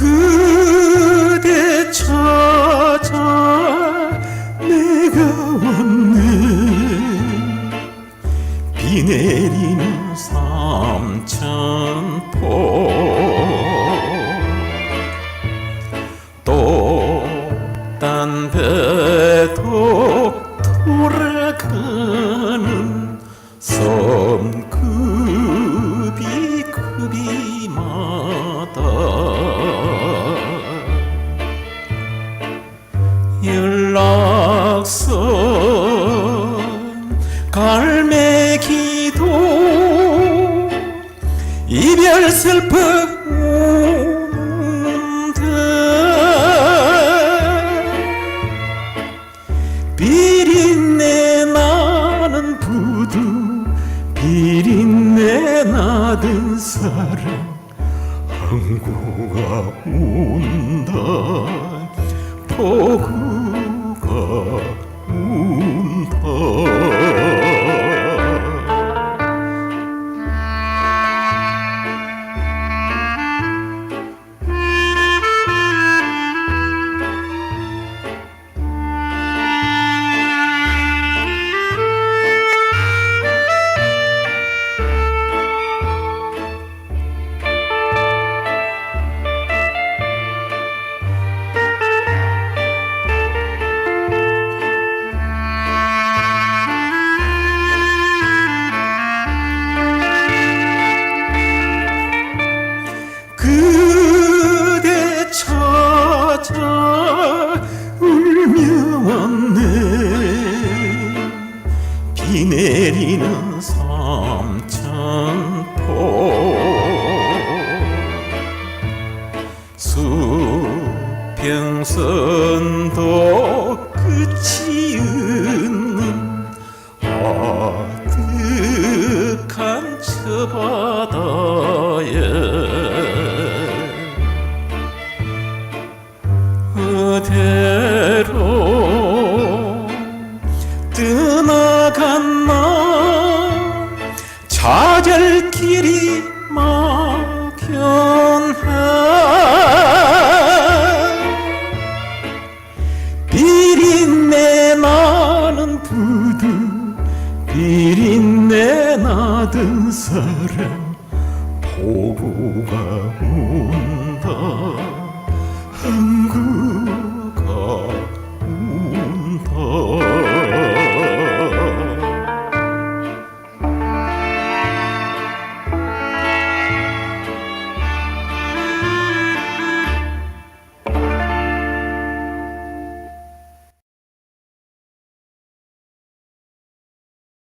그대 찾아 내가 왔네. 비 내리는 삼천포. 또 딴 배도 돌아가는 섬 급이 급이 연락선 갈매기도 이별 슬퍼 우는데 비린내 나는 부두 비린내 나던 사랑 항구가 운다. 포구 가 찾아 울며 왔네. 비 내리는 삼천포. 수평선도 끝이 없는 저바 비린내 나는 부들 비린내 나던 사람 보고가 온다. 한국